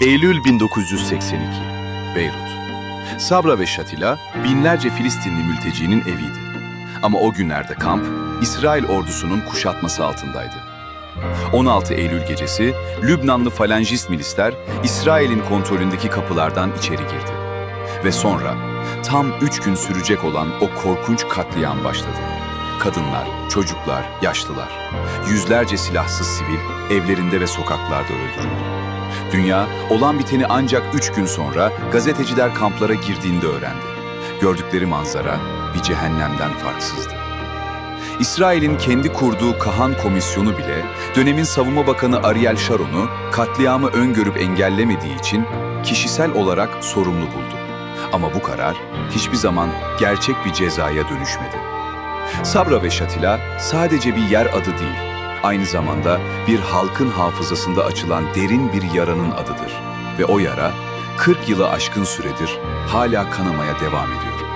Eylül 1982, Beyrut. Sabra ve Şatila binlerce Filistinli mültecinin eviydi. Ama o günlerde kamp, İsrail ordusunun kuşatması altındaydı. 16 Eylül gecesi Lübnanlı falangist milisler İsrail'in kontrolündeki kapılardan içeri girdi. Ve sonra tam üç gün sürecek olan o korkunç katliam başladı. Kadınlar, çocuklar, yaşlılar, yüzlerce silahsız sivil evlerinde ve sokaklarda öldürüldü. Dünya olan biteni ancak üç gün sonra gazeteciler kamplara girdiğinde öğrendi. Gördükleri manzara bir cehennemden farksızdı. İsrail'in kendi kurduğu Kahan Komisyonu bile dönemin Savunma Bakanı Ariel Sharon'u katliamı öngörüp engellemediği için kişisel olarak sorumlu buldu. Ama bu karar hiçbir zaman gerçek bir cezaya dönüşmedi. Sabra ve Şatila sadece bir yer adı değil, aynı zamanda bir halkın hafızasında açılan derin bir yaranın adıdır. Ve o yara 40 yılı aşkın süredir hala kanamaya devam ediyor.